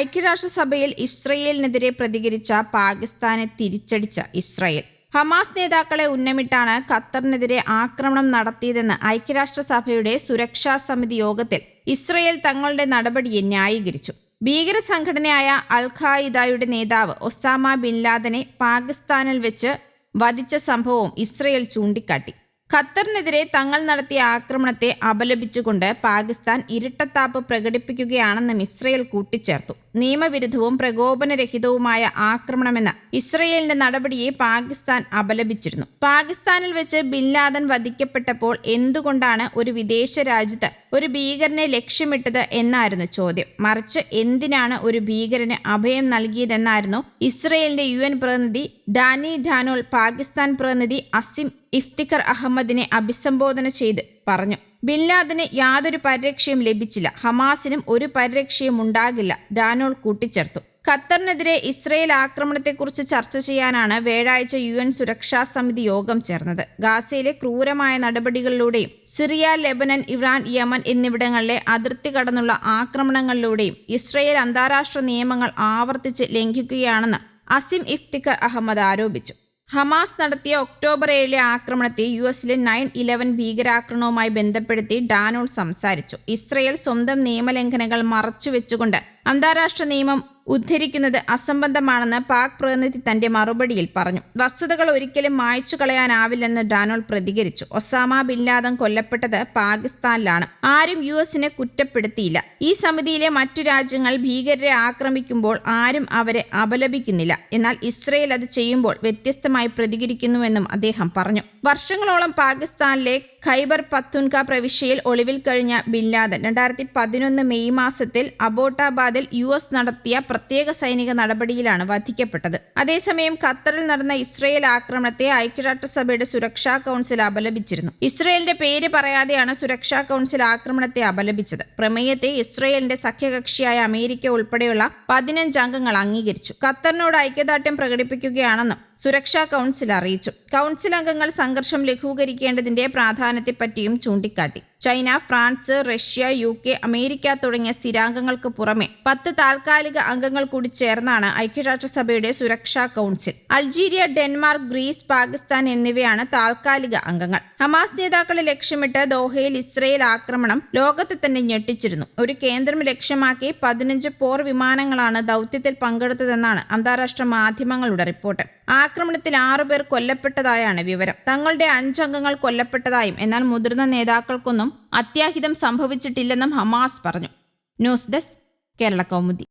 ഐക്യരാഷ്ട്രസഭയിൽ ഇസ്രയേലിനെതിരെ പ്രതികരിച്ച പാകിസ്ഥാനെ തിരിച്ചടിച്ച Israel. Hamas നേതാക്കളെ ഉന്നമിട്ടാണ് ഖത്തറിനെതിരെ ആക്രമണം നടത്തിയതെന്ന് ഐക്യരാഷ്ട്രസഭയുടെ സുരക്ഷാ സമിതി യോഗത്തിൽ ഇസ്രയേൽ തങ്ങളുടെ നടപടിയെ ന്യായീകരിച്ചു. ഭീകര സംഘടനയായ അൽ ഖായിദയുടെ നേതാവ് ഒസാമ ബിൻ ലാദനെ പാകിസ്ഥാനിൽ വെച്ച് വധിച്ച സംഭവവും ഇസ്രയേൽ ചൂണ്ടിക്കാട്ടി. ഖത്തറിനെതിരെ തങ്ങൾ നടത്തിയ ആക്രമണത്തെ അപലപിച്ചുകൊണ്ട് പാകിസ്ഥാൻ ഇരട്ടത്താപ്പ് പ്രകടിപ്പിക്കുകയാണെന്നും ഇസ്രയേൽ കൂട്ടിച്ചേർത്തു. നിയമവിരുദ്ധവും പ്രകോപനരഹിതവുമായ ആക്രമണമെന്ന ഇസ്രയേലിന്റെ നടപടിയെ പാകിസ്ഥാൻ അപലപിച്ചിരുന്നു. പാകിസ്ഥാനിൽ വെച്ച് ബിൻ ലാദൻ വധിക്കപ്പെട്ടപ്പോൾ എന്തുകൊണ്ടാണ് ഒരു വിദേശ രാജ്യത്ത് ഒരു ഭീകരനെ ലക്ഷ്യമിട്ടത് എന്നായിരുന്നു ചോദ്യം. മറിച്ച് എന്തിനാണ് ഒരു ഭീകരന് അഭയം നൽകിയതെന്നായിരുന്നു ഇസ്രയേലിന്റെ യു എൻ പ്രതിനിധി ഡാനി ഡാനോൾ പാകിസ്ഥാൻ പ്രതിനിധി അസിം ഇഫ്തിഖർ അഹമ്മദിനെ അഭിസംബോധന ചെയ്ത് പറഞ്ഞു. ബിൻലാദിന് യാതൊരു പരിരക്ഷയും ലഭിച്ചില്ല. ഹമാസിനും ഒരു പരിരക്ഷയും ഉണ്ടാകില്ല. ഡാനോൾ കൂട്ടിച്ചേർത്തു. ഖത്തറിനെതിരെ ഇസ്രയേൽ ആക്രമണത്തെക്കുറിച്ച് ചർച്ച ചെയ്യാനാണ് വ്യാഴാഴ്ച യു എൻ സുരക്ഷാ സമിതി യോഗം ചേർന്നത്. ഗാസയിലെ ക്രൂരമായ നടപടികളിലൂടെയും സിറിയ ലെബനൻ ഇറാൻ യമൻ എന്നിവിടങ്ങളിലെ അതിർത്തി കടന്നുള്ള ആക്രമണങ്ങളിലൂടെയും ഇസ്രയേൽ അന്താരാഷ്ട്ര നിയമങ്ങൾ ആവർത്തിച്ച് ലംഘിക്കുകയാണെന്ന് അസിം ഇഫ്തിഖർ അഹമ്മദ് ആരോപിച്ചു. ഹമാസ് നടത്തിയ ഒക്ടോബർ ഏഴിലെ ആക്രമണത്തെ യു എസിലെ നയൻ ഇലവൻ ഭീകരാക്രമണവുമായി ബന്ധപ്പെടുത്തി ഡാനോൾ സംസാരിച്ചു. ഇസ്രയേൽ സ്വന്തം നിയമലംഘനങ്ങൾ മറച്ചുവെച്ചുകൊണ്ട് അന്താരാഷ്ട്ര നിയമം ഉദ്ധരിക്കുന്നത് അസംബന്ധമാണെന്ന് പാക് പ്രതിനിധി തന്റെ മറുപടിയിൽ പറഞ്ഞു. വസ്തുതകൾ ഒരിക്കലും മായ്ച്ചു കളയാനാവില്ലെന്ന് ഡാനോൾ പ്രതികരിച്ചു. ഒസാമ ബിൻ ലാദൻ കൊല്ലപ്പെട്ടത് പാകിസ്ഥാനിലാണ്. ആരും യു എസിനെ കുറ്റപ്പെടുത്തിയില്ല. ഈ സമിതിയിലെ മറ്റു രാജ്യങ്ങൾ ഭീകരരെ ആക്രമിക്കുമ്പോൾ ആരും അവരെ അപലപിക്കുന്നില്ല. എന്നാൽ ഇസ്രയേൽ അത് ചെയ്യുമ്പോൾ വ്യത്യസ്തമായി പ്രതികരിക്കുന്നുവെന്നും അദ്ദേഹം പറഞ്ഞു. വർഷങ്ങളോളം പാകിസ്ഥാനിലെ ഖൈബർ പത്തുൻക പ്രവിശ്യയിൽ ഒളിവിൽ കഴിഞ്ഞ ബിൻ ലാദൻ. രണ്ടായിരത്തി പതിനൊന്ന് മെയ് മാസത്തിൽ അബോട്ടാബാദിൽ യു എസ് നടത്തിയ പ്രത്യേക സൈനിക നടപടിയിലാണ് വധിക്കപ്പെട്ടത്. അതേസമയം ഖത്തറിൽ നടന്ന ഇസ്രയേൽ ആക്രമണത്തെ ഐക്യരാഷ്ട്രസഭയുടെ സുരക്ഷാ കൗൺസിൽ അപലപിച്ചിരുന്നു. ഇസ്രയേലിന്റെ പേര് പറയാതെയാണ് സുരക്ഷാ കൗൺസിൽ ആക്രമണത്തെ അപലപിച്ചത്. പ്രമേയത്തെ ഇസ്രയേലിന്റെ സഖ്യകക്ഷിയായ അമേരിക്ക ഉൾപ്പെടെയുള്ള പതിനഞ്ച് അംഗങ്ങൾ അംഗീകരിച്ചു. ഖത്തറിനോട് ഐക്യദാർഢ്യം പ്രകടിപ്പിക്കുകയാണെന്നും സുരക്ഷാ കൗൺസിൽ അറിയിച്ചു. കൗൺസിൽ അംഗങ്ങൾ സംഘർഷം ലഘൂകരിക്കേണ്ടതിന്റെ പ്രാധാന്യത്തെപ്പറ്റിയും ചൂണ്ടിക്കാട്ടി. China France Russia U K America തുടങ്ങിയ സ്ഥിരാംഗങ്ങൾക്ക് പുറമെ പത്ത് താൽക്കാലിക അംഗങ്ങൾ കൂടി ചേർന്നാണ് ഐക്യരാഷ്ട്രസഭയുടെ സുരക്ഷാ council. Algeria Denmark Greece Pakistan എന്നിവയാണ് താൽക്കാലിക അംഗങ്ങൾ. ഹമാസ് നേതാക്കളെ ലക്ഷ്യമിട്ട് ദോഹയിൽ ഇസ്രയേൽ ആക്രമണം ലോകത്തെ തന്നെ ഞെട്ടിച്ചിരുന്നു. ഒരു കേന്ദ്രം ലക്ഷ്യമാക്കി പതിനഞ്ച് പോർ വിമാനങ്ങളാണ് ദൗത്യത്തിൽ പങ്കെടുത്തതെന്നാണ് അന്താരാഷ്ട്ര മാധ്യമങ്ങളുടെ റിപ്പോർട്ട്. ആക്രമണത്തിൽ ആറുപേർ കൊല്ലപ്പെട്ടതായാണ് വിവരം. തങ്ങളുടെ അഞ്ചംഗങ്ങൾ കൊല്ലപ്പെട്ടതായും എന്നാൽ മുതിർന്ന നേതാക്കൾക്കൊന്നും അത്യാഹിതം സംഭവിച്ചിട്ടില്ലെന്നും ഹമാസ് പറഞ്ഞു. News desk Kerala Kaumudi.